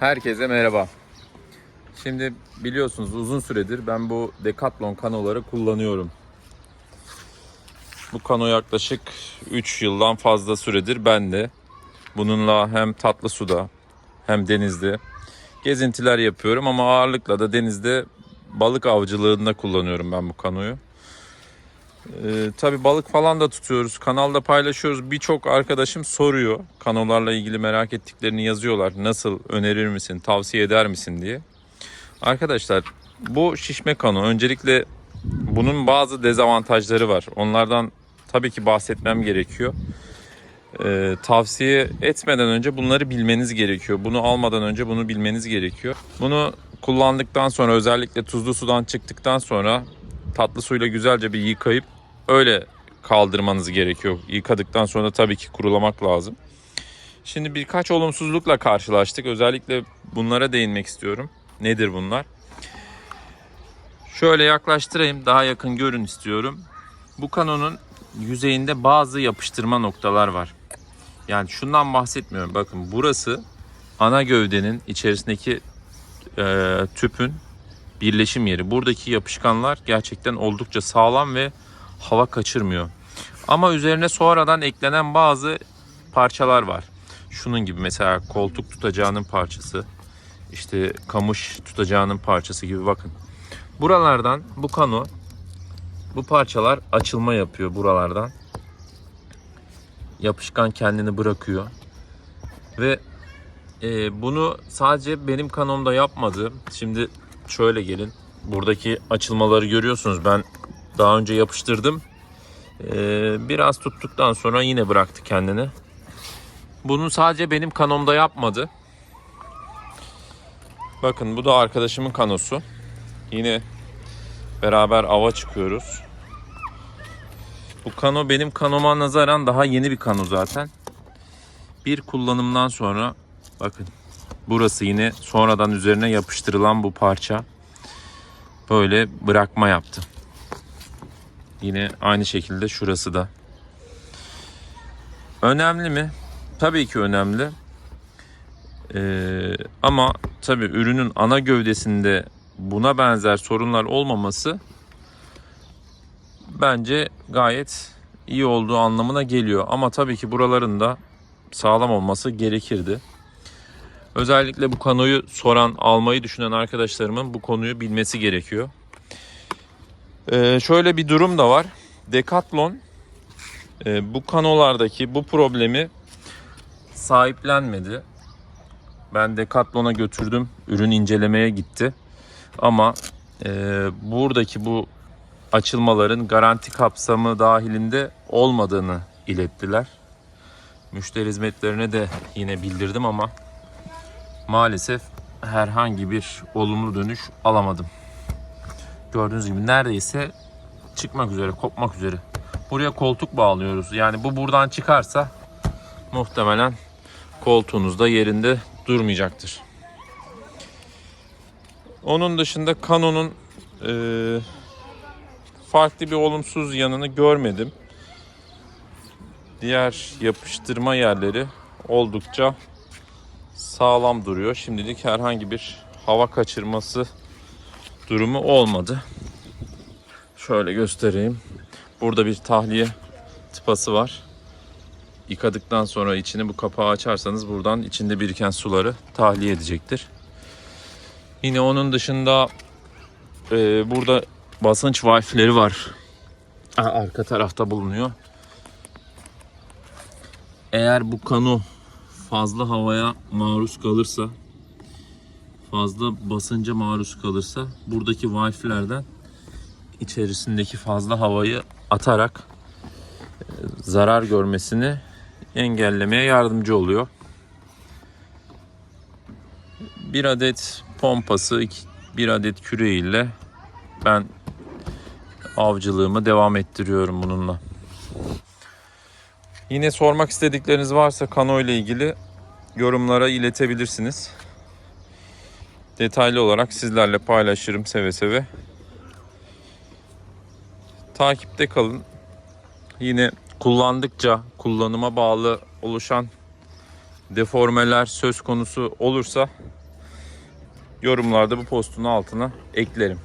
Herkese merhaba. Şimdi biliyorsunuz uzun süredir ben bu Decathlon kanoları kullanıyorum. Bu kano yaklaşık 3 yıldan fazla süredir bende. Bununla hem tatlı suda hem denizde gezintiler yapıyorum ama ağırlıkla da denizde balık avcılığında kullanıyorum ben bu kanoyu. Ee, tabii balık falan da tutuyoruz. Kanalda paylaşıyoruz. Birçok arkadaşım soruyor. Kanolarla ilgili merak ettiklerini yazıyorlar. Nasıl önerir misin, tavsiye eder misin diye. Arkadaşlar bu şişme kano öncelikle bunun bazı dezavantajları var. Onlardan tabii ki bahsetmem gerekiyor. Ee, tavsiye etmeden önce bunları bilmeniz gerekiyor. Bunu almadan önce bunu bilmeniz gerekiyor. Bunu kullandıktan sonra özellikle tuzlu sudan çıktıktan sonra tatlı suyla güzelce bir yıkayıp öyle kaldırmanız gerekiyor. Yıkadıktan sonra tabii ki kurulamak lazım. Şimdi birkaç olumsuzlukla karşılaştık. Özellikle bunlara değinmek istiyorum. Nedir bunlar? Şöyle yaklaştırayım, daha yakın görün istiyorum. Bu kanonun yüzeyinde bazı yapıştırma noktalar var. Yani şundan bahsetmiyorum. Bakın burası ana gövdenin içerisindeki e, tüpün birleşim yeri. Buradaki yapışkanlar gerçekten oldukça sağlam ve hava kaçırmıyor. Ama üzerine sonradan eklenen bazı parçalar var. Şunun gibi mesela koltuk tutacağının parçası, işte kamış tutacağının parçası gibi bakın. Buralardan bu kano bu parçalar açılma yapıyor buralardan. Yapışkan kendini bırakıyor. Ve e, bunu sadece benim kanomda yapmadı. Şimdi şöyle gelin. Buradaki açılmaları görüyorsunuz. Ben daha önce yapıştırdım. Ee, biraz tuttuktan sonra yine bıraktı kendini. Bunu sadece benim kanomda yapmadı. Bakın bu da arkadaşımın kanosu. Yine beraber ava çıkıyoruz. Bu kano benim kanoma nazaran daha yeni bir kano zaten. Bir kullanımdan sonra bakın Burası yine sonradan üzerine yapıştırılan bu parça böyle bırakma yaptı. Yine aynı şekilde şurası da. Önemli mi? Tabii ki önemli. Ee, ama tabii ürünün ana gövdesinde buna benzer sorunlar olmaması bence gayet iyi olduğu anlamına geliyor. Ama tabii ki buraların da sağlam olması gerekirdi. Özellikle bu kanoyu soran, almayı düşünen arkadaşlarımın bu konuyu bilmesi gerekiyor. Ee, şöyle bir durum da var. Decathlon e, bu kanolardaki bu problemi sahiplenmedi. Ben Decathlon'a götürdüm. Ürün incelemeye gitti. Ama e, buradaki bu açılmaların garanti kapsamı dahilinde olmadığını ilettiler. Müşteri hizmetlerine de yine bildirdim ama maalesef herhangi bir olumlu dönüş alamadım. Gördüğünüz gibi neredeyse çıkmak üzere, kopmak üzere. Buraya koltuk bağlıyoruz. Yani bu buradan çıkarsa muhtemelen koltuğunuz da yerinde durmayacaktır. Onun dışında Canon'un e, farklı bir olumsuz yanını görmedim. Diğer yapıştırma yerleri oldukça sağlam duruyor. Şimdilik herhangi bir hava kaçırması durumu olmadı. Şöyle göstereyim. Burada bir tahliye tıpası var. Yıkadıktan sonra içini bu kapağı açarsanız buradan içinde biriken suları tahliye edecektir. Yine onun dışında e, burada basınç valfleri var. Arka tarafta bulunuyor. Eğer bu kano fazla havaya maruz kalırsa fazla basınca maruz kalırsa buradaki valflerden içerisindeki fazla havayı atarak e, zarar görmesini engellemeye yardımcı oluyor. Bir adet pompası, bir adet küreğiyle ben avcılığımı devam ettiriyorum bununla. Yine sormak istedikleriniz varsa kano ile ilgili yorumlara iletebilirsiniz. Detaylı olarak sizlerle paylaşırım seve seve. Takipte kalın. Yine kullandıkça kullanıma bağlı oluşan deformeler söz konusu olursa yorumlarda bu postun altına eklerim.